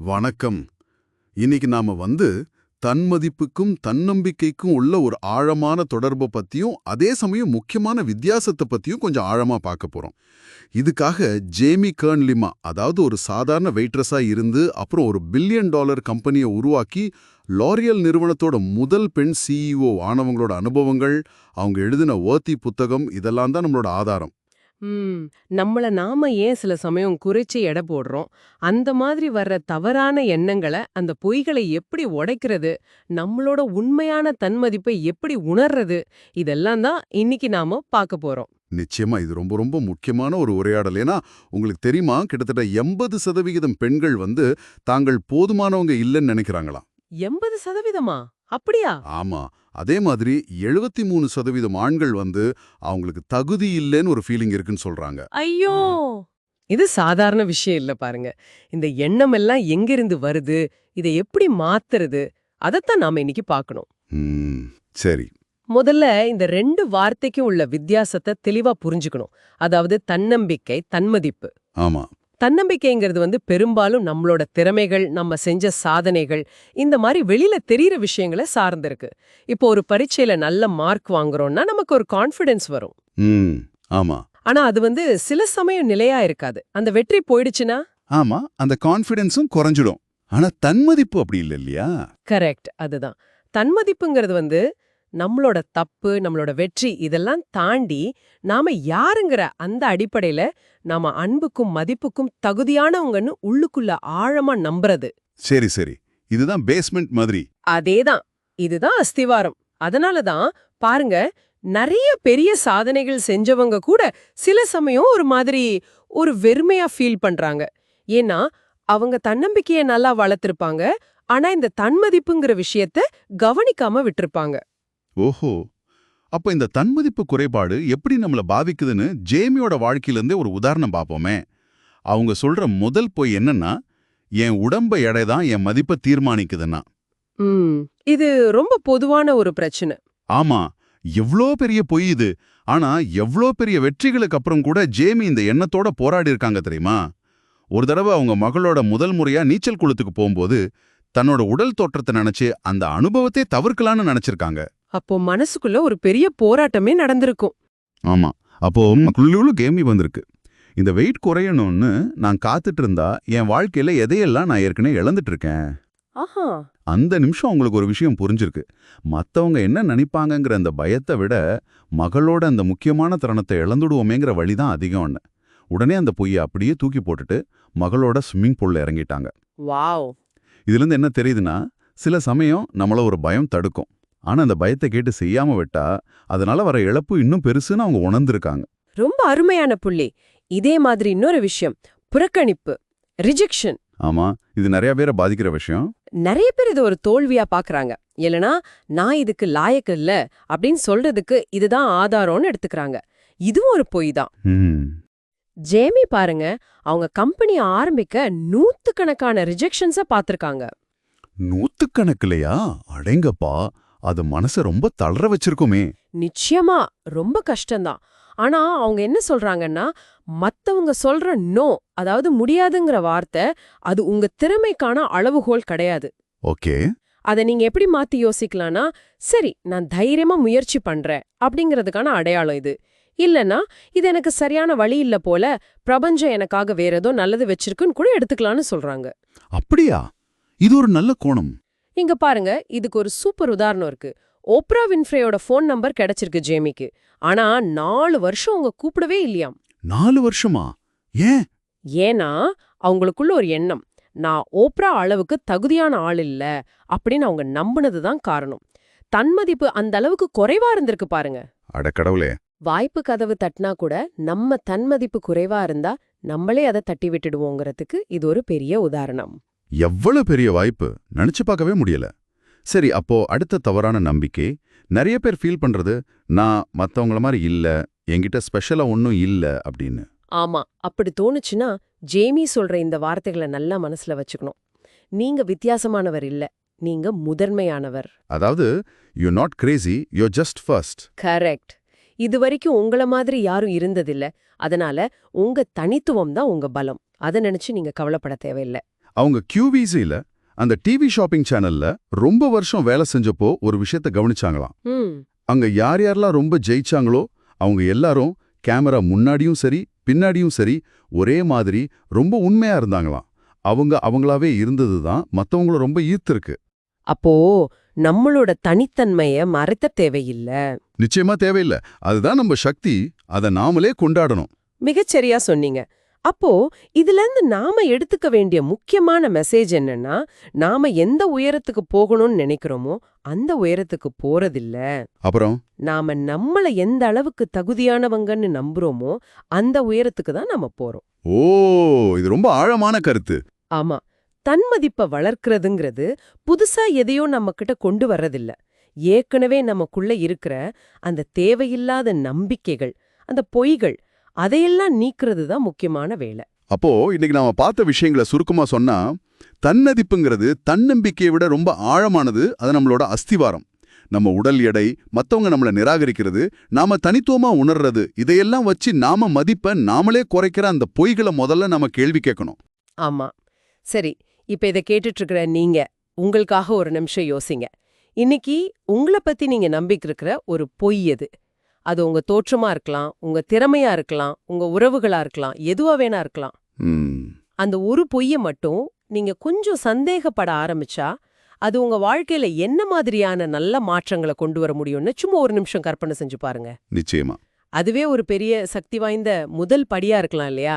வணக்கம். இன்னைக்கு நாம வந்து தன்மதிப்புக்கும் தன்னம்பிக்கைக்கும் உள்ள ஒரு ஆழமான தொடர்பை பத்தியும் அதே சமயம் முக்கியமான வித்தியாசத்தை பத்தியும் கொஞ்சம் ஆழமா பார்க்க போறோம். இதுக்காக ஜேமி கர்ன்லிமா அதாவது ஒரு சாதாரண வெயிட்ரஸா இருந்து அப்புறம் ஒரு பில்லியன் டாலர் கம்பெனியை உருவாக்கி லாரியல் நிறுவனத்தோட முதல் பெண் சிஇஓ ஆனவங்களோட அனுபவங்கள் அவங்க எழுதின ஓத்தி புத்தகம் இதெல்லாம் தான் நம்மளோட ஆதாரம். ம். நம்மள நாம ஏன் சில சமயம் குறைச்சி எடை போடுறோம்? அந்த மாதிரி வர்ற தவறான எண்ணங்களை அந்த பொய்களை எப்படி உடைக்கிறது? நம்மளோட உண்மையான தன்மதிப்பை எப்படி உணர்றது? இதெல்லாம் தான் இன்னைக்கு நாம பார்க்க போறோம். நிச்சயமா இது ரொம்ப ரொம்ப முக்கியமான ஒரு உரையாடல். ஏன்னா உங்களுக்கு தெரியுமா கிட்டத்தட்ட எண்பது சதவிகிதம் பெண்கள் வந்து தாங்கள் போதுமானவங்க இல்லைன்னு நினைக்கிறாங்களாம். எண்பது சதவீதமா அப்படியா? ஆமா. அதே மாதிரி எழுபத்தி மூணு சதவீதம் ஆண்கள் வந்து அவங்களுக்கு தகுதி இல்லைன்னு ஒரு ஃபீலிங் இருக்குன்னு சொல்றாங்க. ஐயோ! இது சாதாரண விஷயம் இல்ல பாருங்க. இந்த எண்ணம் எல்லாம் எங்கிருந்து வருது? இதை எப்படி மாத்துறது? அதைத்தான் நாம இன்னைக்கு பார்க்கணும். ம், சரி. முதல்ல இந்த ரெண்டு வார்த்தைக்கும் உள்ள வித்தியாசத்தை தெளிவா புரிஞ்சுக்கணும். அதாவது தன்னம்பிக்கை தன்மதிப்பு. ஆமா. தன்னம்பிக்கைங்கிறது வந்து பெரும்பாலும் நம்மளோட திறமைகள் நம்ம செஞ்ச சாதனைகள் இந்த மாதிரி வெளியில தெரியற விஷயங்களை சார்ந்திருக்கு. இப்போ ஒரு பரீட்சையில நல்ல மார்க் வாங்குறோம்னா நமக்கு ஒரு கான்ஃபிடன்ஸ் வரும். ஆமா. ஆனா அது வந்து சில சமயம் நிலையா இருக்காது. அந்த வெற்றி போயிடுச்சுன்னா? ஆமா அந்த கான்ஃபிடென்ஸும் குறைஞ்சிடும். ஆனா தன்மதிப்பு அப்படி இல்லை இல்லையா? கரெக்ட் அதுதான். தன்மதிப்புங்கிறது வந்து நம்மளோட தப்பு நம்மளோட வெற்றி இதெல்லாம் தாண்டி நாம யாருங்கிற அந்த அடிப்படையில நாம அன்புக்கும் மதிப்புக்கும் தகுதியானவங்கன்னு உள்ளுக்குள்ள ஆழமா நம்புறது. சரி சரி. இதுதான் பேஸ்மெண்ட் மாதிரி. அதேதான். இதுதான் அஸ்திவாரம். அதனால தான் பாருங்க நிறைய பெரிய சாதனைகள் செஞ்சவங்க கூட சில சமயம் ஒரு மாதிரி ஒரு வெறுமையா ஃபீல் பண்றாங்க. ஏன்னா அவங்க தன்னம்பிக்கைய நல்லா வளர்த்திருப்பாங்க. ஆனா இந்த தன்மதிப்புங்கிற விஷயத்த கவனிக்காம விட்டிருப்பாங்க. ஓஹோ. அப்ப இந்த தன்மதிப்பு குறைபாடு எப்படி நம்மள பாதிக்குதுன்னு ஜேமியோட வாழ்க்கையிலிருந்தே ஒரு உதாரணம் பார்ப்போமே அவங்க சொல்ற முதல் பொய் என்னன்னா என் உடம்ப எடை தான் என் மதிப்பை தீர்மானிக்குதுன்னா. இது ரொம்ப பொதுவான ஒரு பிரச்சனை. ஆமா. எவ்ளோ பெரிய பொய் இது. ஆனா எவ்ளோ பெரிய வெற்றிகளுக்கு அப்புறம் கூட ஜேமி இந்த எண்ணத்தோட போராடி இருக்காங்க தெரியுமா? ஒரு தடவை அவங்க மகளோட முதல் முறையா நீச்சல் குளத்துக்கு போகும்போது தன்னோட உடல் தோற்றத்தை நினைச்சு அந்த அனுபவத்தை தவிர்க்கலான்னு நினைச்சிருக்காங்க. அப்போ மனசுக்குள்ள ஒரு பெரிய போராட்டமே நடந்திருக்கும். ஆமா. அப்போ மக்களுள்ள கேமி வந்திருக்கு. இந்த வெயிட் குறையணும்னு நான் காத்துட்டு இருந்தா என் வாழ்க்கையில எதையெல்லாம் நான் ஏற்கனவே இழந்துட்டு இருக்கேன் ஆஹா. அந்த நிமிஷம் அவங்களுக்கு ஒரு விஷயம் புரிஞ்சிருக்கு. மத்தவங்க என்ன நினைப்பாங்கங்கிற அந்த பயத்தை விட மகளோட அந்த முக்கியமான தருணத்தை இழந்துடுவோமேங்கிற வழிதான் அதிகம்னு. உடனே அந்த பொய்யை அப்படியே தூக்கி போட்டுட்டு மகளோட ஸ்விம்மிங் பூல்ல இறங்கிட்டாங்க. வாவ். இதுலேருந்து என்ன தெரியுதுன்னா சில சமயம் நம்மள ஒரு பயம் தடுக்கும். ஆனா அந்த பயத்தை கேட்டு செய்யாம விட்டா அதனால வர இழப்பு இன்னும் பெருசுன்னு அவங்க உணர்ந்திருக்காங்க. ரொம்ப அருமையான புள்ளி. இதே மாதிரி இன்னொரு விஷயம். புறக்கணிப்பு. ரிஜெக்ஷன் ஆமா இது நிறைய பேரை பாதிக்கிற விஷயம். நிறைய பேர் இதை ஒரு தோல்வியா பாக்குறாங்க. இல்லனா நான் இதுக்கு லாயக்கு இல்ல அப்படின்னு சொல்றதுக்கு இதுதான் ஆதாரம்னு எடுத்துக்கறாங்க. இதுவும் ஒரு பொய் தான். ஜேமி பாருங்க அவங்க கம்பெனி ஆரம்பிக்க நூத்துக்கணக்கான ரிஜெக்ஷன்ஸ பாத்திருக்காங்க. நூத்துக்கணக்கிலையா? அடேங்கப்பா. அது மனசை ரொம்ப தளர வச்சிருக்குமே. நிச்சயமா ரொம்ப கஷ்டம்தான். ஆனா அவங்க என்ன சொல்றாங்கன்னா மத்தவங்க சொல்ற நோ அதாவது முடியாதுங்கிற வார்த்தை அது உங்க திறமைக்கான அளவுகோல் கிடையாது. ஓகே. அதை நீங்க எப்படி மாத்தி யோசிக்கலாம்னா சரி நான் தைரியமா முயற்சி பண்றேன் அப்படிங்கிறதுக்கான அடையாளம் இது. இல்லனா இது எனக்கு சரியான வழி இல்ல போல பிரபஞ்சம் எனக்காக வேற ஏதோ நல்லது வச்சிருக்குன்னு கூட எடுத்துக்கலாம்னு சொல்றாங்க. அப்படியா? இது ஒரு நல்ல கோணம். இங்க பாருங்க இதுக்கு ஒரு சூப்பர் உதாரணம் இருக்கு. ஓப்ரா வின்ஃப்ரேயோட ஃபோன் நம்பர் கிடைச்சிருக்கு ஜேமிக்கு. ஆனா நாலு வருஷம் அவங்க கூப்பிடவே இல்லையாம். நாலு வருஷமா? ஏன்? ஏன்னா அவங்களுக்குள்ள ஒரு எண்ணம். நான் ஓப்ரா அளவுக்கு தகுதியான ஆள் இல்ல அப்படின்னு அவங்க நம்பினது தான் காரணம். தன்மதிப்பு அந்த அளவுக்கு குறைவா இருந்திருக்கு பாருங்க. அட கடவுளே. வாய்ப்பு கதவு தட்டினா கூட நம்ம தன்மதிப்பு குறைவா இருந்தா நம்மளே அதை தட்டி விட்டுடுவோங்கிறதுக்கு இது ஒரு பெரிய உதாரணம். எவ்வளவு பெரிய வாய்ப்பு நினைச்சு பார்க்கவே முடியல. சரி அப்போ அடுத்த தவறான நம்பிக்கை நிறைய பேர் ஃபீல் பண்றது நான் மத்தவங்கள மாதிரி இல்ல என்கிட்ட ஸ்பெஷலா ஒன்னும் இல்ல அப்படின்னு. ஆமா அப்படி தோணுச்சுன்னா ஜேமி சொல்ற இந்த வார்த்தைகளை நல்லா மனசுல வச்சுக்கணும். நீங்க வித்தியாசமானவர் இல்ல நீங்க முதன்மையானவர். அதாவது you not crazy you just first correct இது வரைக்கும் உங்கள மாதிரி யாரும் இருந்ததில்ல. அதனால உங்க தனித்துவம் தான் உங்க பலம். அதை நினைச்சு நீங்க கவலைப்பட தேவையில்ல. அவங்க QVC-ல அந்த டிவி ஷாப்பிங் சேனல்ல ரொம்ப வருஷம் வேலை செஞ்சப்போ ஒரு விஷயத்த கவனிச்சாங்களாம். அங்க யார் யாரெல்லாம் ரொம்ப ஜெயிச்சாங்களோ அவங்க எல்லாரும் கேமரா முன்னாடியும் சரி பின்னாடியும் சரி ஒரே மாதிரி ரொம்ப உண்மையா இருந்தாங்களாம். அவங்க அவங்களாவே இருந்தது தான் மத்தவங்கள ரொம்ப ஈர்த்திருக்கு. அப்போ நம்மளோட தனித்தன்மைய மறைத்த தேவையில்ல. நிச்சயமா தேவையில்லை. அதுதான் நம்ம சக்தி. அதை நாமளே கொண்டாடணும். மிகச்சரியா சொன்னீங்க. அப்போ இதுல இருந்து நாம எடுத்துக்க வேண்டிய முக்கியமான மெசேஜ் என்னன்னா நாம எந்த உயரத்துக்கு போகணும்னு நினைக்கிறோமோ அந்த உயரத்துக்கு போறதில்ல. அப்புறம்? நாம நம்மள எந்த அளவுக்கு தகுதியானவங்கன்னு நம்புறோமோ அந்த உயரத்துக்கு தான் நாம போறோம். ஓ இது ரொம்ப ஆழமான கருத்து. ஆமா. தன்மதிப்ப வளர்க்கறதுங்கிறது புதுசா எதையோ நம்ம கிட்ட கொண்டு வர்றதில்ல. ஏற்கனவே நமக்குள்ள இருக்கிற அந்த தேவையில்லாத நம்பிக்கைகள் அந்த பொய்கள் அதையெல்லாம் நீக்கிறது தான் முக்கியமான வேலை. அப்போ இன்னைக்கு நாம பார்த்த விஷயங்களை சுருக்கமா சொன்னா தன்னதிப்புங்கிறது தன்னம்பிக்கையை விட ரொம்ப ஆழமானது அது நம்மளோட அஸ்திவாரம். நம்ம உடல் எடை மத்தவங்க நம்மள நிராகரிக்கிறது நாம தனித்துவமா உணர்றது இதையெல்லாம் வச்சு நாம மதிப்ப நாமளே குறைக்கிற அந்த பொய்களை முதல்ல நம்ம கேள்வி கேட்கணும். ஆமா. சரி இப்ப இதை கேட்டுட்டு இருக்கிற நீங்க உங்களுக்காக ஒரு நிமிஷம் யோசிங்க. இன்னைக்கு உங்களை பத்தி நீங்க நம்பிக்கை இருக்கிற ஒரு பொய் எது? அது உங்க தோற்றமா இருக்கலாம் உங்க திறமையா இருக்கலாம் உங்க உறவுகளா இருக்கலாம் எதுவா வேணா இருக்கலாம். அந்த ஒரு பொய்ய மட்டும் நீங்க கொஞ்சம் சந்தேகப்பட ஆரம்பிச்சா அது உங்க வாழ்க்கையில என்ன மாதிரியான நல்ல மாற்றங்களை கொண்டு வர முடியும்னு சும்மா ஒரு நிமிஷம் கற்பனை செஞ்சு பாருங்க. நிச்சயமா. அதுவே ஒரு பெரிய சக்தி வாய்ந்த முதல் படியா இருக்கலாம் இல்லையா?